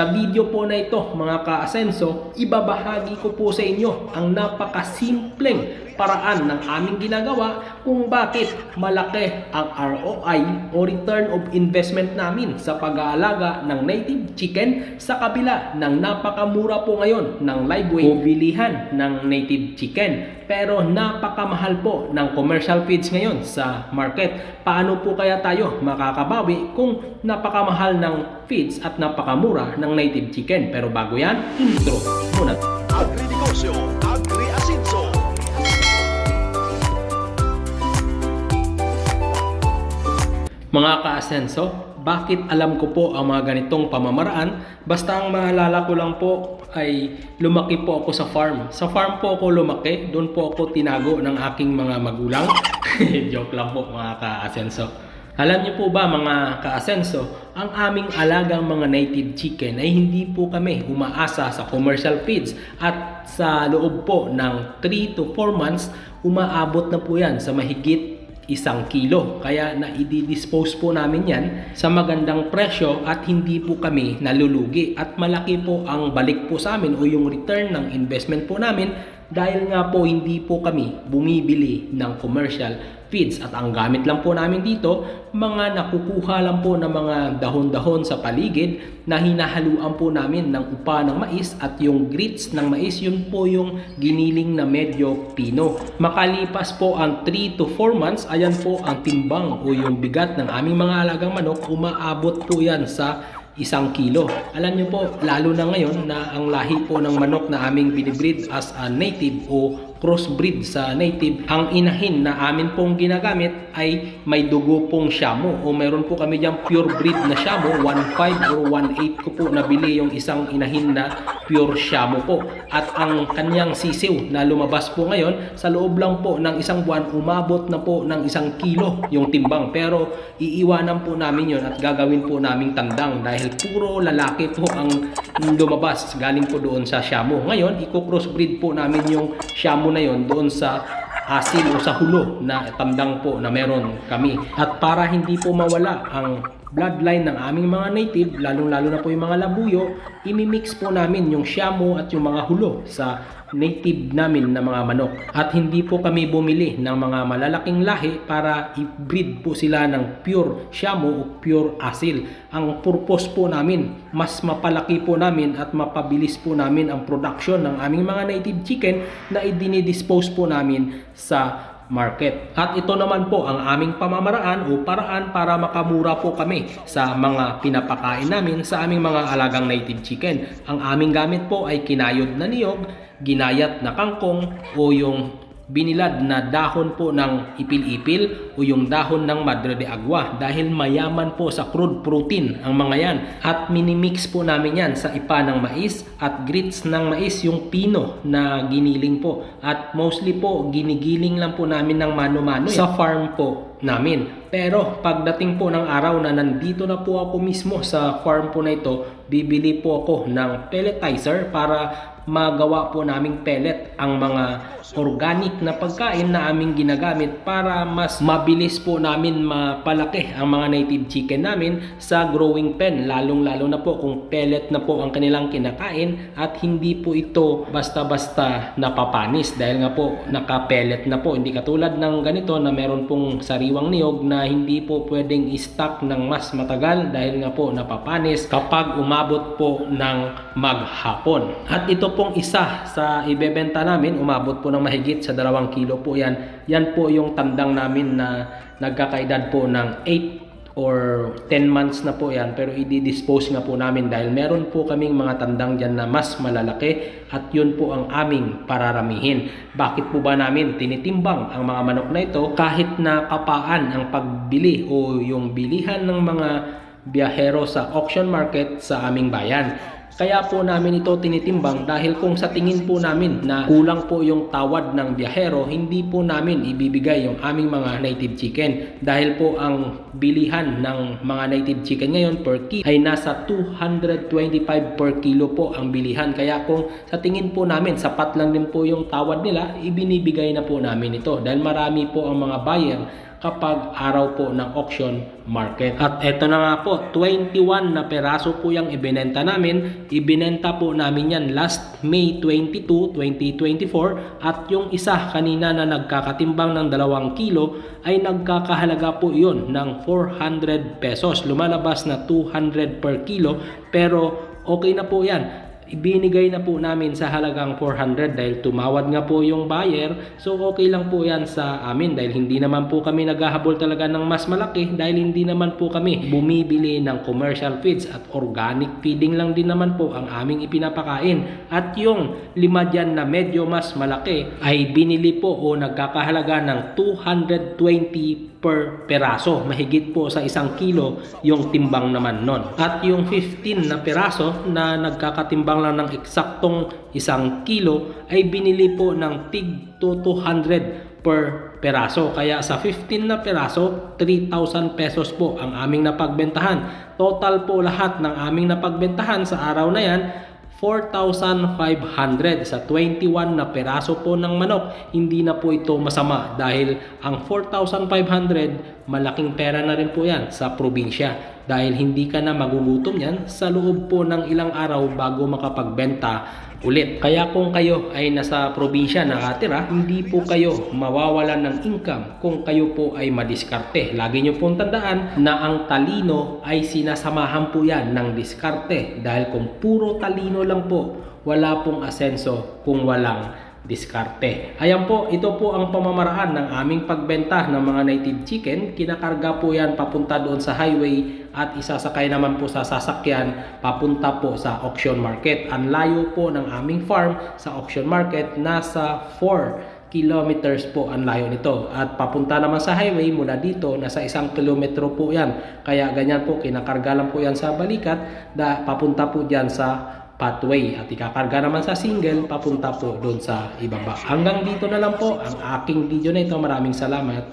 Sa video po na ito mga ka-asenso, ibabahagi ko po sa inyo ang napakasimpleng paraan ng aming ginagawa kung bakit malaki ang ROI o return of investment namin sa pag-aalaga ng native chicken sa kabila ng napakamura po ngayon ng live weight o bilihan ng native chicken. Pero napakamahal po ng commercial feeds ngayon sa market. Paano po kaya tayo makakabawi kung napakamahal ng feeds at napakamura ng native chicken? Pero bago yan, intro muna. Agrinegosyo, Mga ka-asenso, bakit alam ko po ang mga ganitong pamamaraan? Basta ang maalala ko lang po ay lumaki po ako sa farm. Sa farm po ako lumaki, doon po ako tinago ng aking mga magulang. Joke lang po mga ka-asenso. Alam niyo po ba mga ka-asenso, ang aming alagang mga native chicken ay hindi po kami umaasa sa commercial feeds at sa loob po ng 3 to 4 months, umaabot na po yan sa mahigit isang kilo. Kaya na i-dispose po namin yan sa magandang presyo at hindi po kami nalulugi. At malaki po ang balik po sa amin o yung return ng investment po namin dahil nga po hindi po kami bumibili ng commercial feeds at ang gamit lang po namin dito mga nakukuha lang po ng mga dahon-dahon sa paligid na hinahaluan po namin ng upa ng mais at yung grits ng mais yun po yung giniling na medyo pino. Makalipas po ang 3 to 4 months ayan po ang timbang o yung bigat ng aming mga alagang manok umaabot po yan sa isang kilo. Alam niyo po, lalo na ngayon na ang lahi po ng manok na aming binibreed as a native o crossbreed sa native, ang inahin na amin pong ginagamit ay may dugo pong Shamo o meron po kami diyang pure breed na Shamo, 1.5 or 1.8 ko po nabili yung isang inahin na pure Shamo po. At ang kanyang sisiw na lumabas po ngayon, sa loob lang po ng isang buwan, umabot na po ng isang kilo yung timbang. Pero iiwanan po namin yon at gagawin po naming tandang dahil puro lalaki po ang lumabas galing po doon sa Shamo. Ngayon, i-crossbreed po namin yung Shamo na yon doon sa asin o sa hulo na tandang po na meron kami. At para hindi po mawala ang bloodline ng aming mga native, lalong-lalo na po yung mga labuyo, imimix po namin yung Shamo at yung mga hulo sa native namin na mga manok. At hindi po kami bumili ng mga malalaking lahi para i-breed po sila ng pure Shamo o pure asil. Ang purpose po namin, mas mapalaki po namin at mapabilis po namin ang production ng aming mga native chicken na idinidispose po namin sa market. At ito naman po ang aming pamamaraan o paraan para makamura po kami sa mga pinapakain namin sa aming mga alagang native chicken. Ang aming gamit po ay kinayod na niyog, ginayat na kangkong o yung binilad na dahon po ng ipil-ipil o yung dahon ng madre de agua dahil mayaman po sa crude protein ang mga yan. At minimix po namin yan sa ipa ng mais at grits ng mais yung pino na giniling po. At mostly po ginigiling lang po namin ng mano-mano sa farm po namin. Pero pagdating po ng araw na nandito na po ako mismo sa farm po na ito, bibili po ako ng pelletizer para magawa po naming pellet ang mga organic na pagkain na aming ginagamit para mas mabilis po namin mapalaki ang mga native chicken namin sa growing pen lalong lalo na po kung pellet na po ang kanilang kinakain at hindi po ito basta-basta napapanis dahil nga po naka-pellet na po hindi katulad ng ganito na meron pong sariwang niyog na hindi po pwedeng i-stock ng mas matagal dahil nga po napapanis kapag umabot po ng maghapon. At ito pong isa sa ibebenta namin umabot po ng mahigit sa dalawang kilo po yan. Yan po yung tandang namin na nagkakaedad po ng 8 or 10 months na po yan pero i-dispose nga po namin dahil meron po kaming mga tandang dyan na mas malalaki at yun po ang aming pararamihin. Bakit po ba namin tinitimbang ang mga manok na ito kahit na kapaan ang pagbili o yung bilihan ng mga biyahero sa auction market sa aming bayan. Kaya po namin ito tinitimbang dahil kung sa tingin po namin na kulang po yung tawad ng biyahero, hindi po namin ibibigay yung aming mga native chicken. Dahil po ang bilihan ng mga native chicken ngayon per kilo ay nasa 225 per kilo po ang bilihan. Kaya kung sa tingin po namin sapat lang din po yung tawad nila, ibinibigay na po namin ito. Dahil marami po ang mga buyer kapag araw po ng auction market. At eto na nga po, 21 na peraso po yung ibinenta namin. Ibinenta po namin yan last May 22, 2024 at yung isa kanina na nagkakatimbang ng 2 kilo ay nagkakahalaga po yun ng 400 pesos. Lumalabas na 200 per kilo pero okay na po yan ibinigay na po namin sa halagang 400 dahil tumawad nga po yung buyer. So okay lang po yan sa amin dahil hindi naman po kami naghahabol talaga ng mas malaki dahil hindi naman po kami bumibili ng commercial feeds at organic feeding lang din naman po ang aming ipinapakain. At yung lima dyan na medyo mas malaki ay binili po o nagkakahalaga ng 220 per peraso. Mahigit po sa isang kilo yung timbang naman nun. At yung 15 na peraso na nagkakatimbang lang ng eksaktong isang kilo ay binili po ng tig to 200 per peraso. Kaya sa 15 na peraso, 3,000 pesos po ang aming napagbentahan. Total po lahat ng aming napagbentahan sa araw na yan 4,500 sa 21 na peraso po ng manok. Hindi na po ito masama dahil ang 4,500 malaking pera na rin po yan sa probinsya dahil hindi ka na magugutom yan sa loob po ng ilang araw bago makapagbenta ulit. Kaya kung kayo ay nasa probinsya nakatira, hindi po kayo mawawalan ng income kung kayo po ay madiskarte. Lagi nyo pong tandaan na ang talino ay sinasamahan po yan ng diskarte dahil kung puro talino lang po, wala pong asenso kung walang diskarte. Ayan po, ito po ang pamamaraan ng aming pagbenta ng mga native chicken. Kinakarga po yan papunta doon sa highway at isasakay naman po sa sasakyan papunta po sa auction market. Ang layo po ng aming farm sa auction market nasa 4 kilometers po ang layo nito. At papunta naman sa highway mula dito, nasa isang kilometro po yan. Kaya ganyan po, kinakarga lang po yan sa balikat, da, papunta po dyan sa pathway at ikakarga naman sa single papunta po doon sa ibaba. Hanggang dito na lang po ang aking video na ito. Maraming salamat.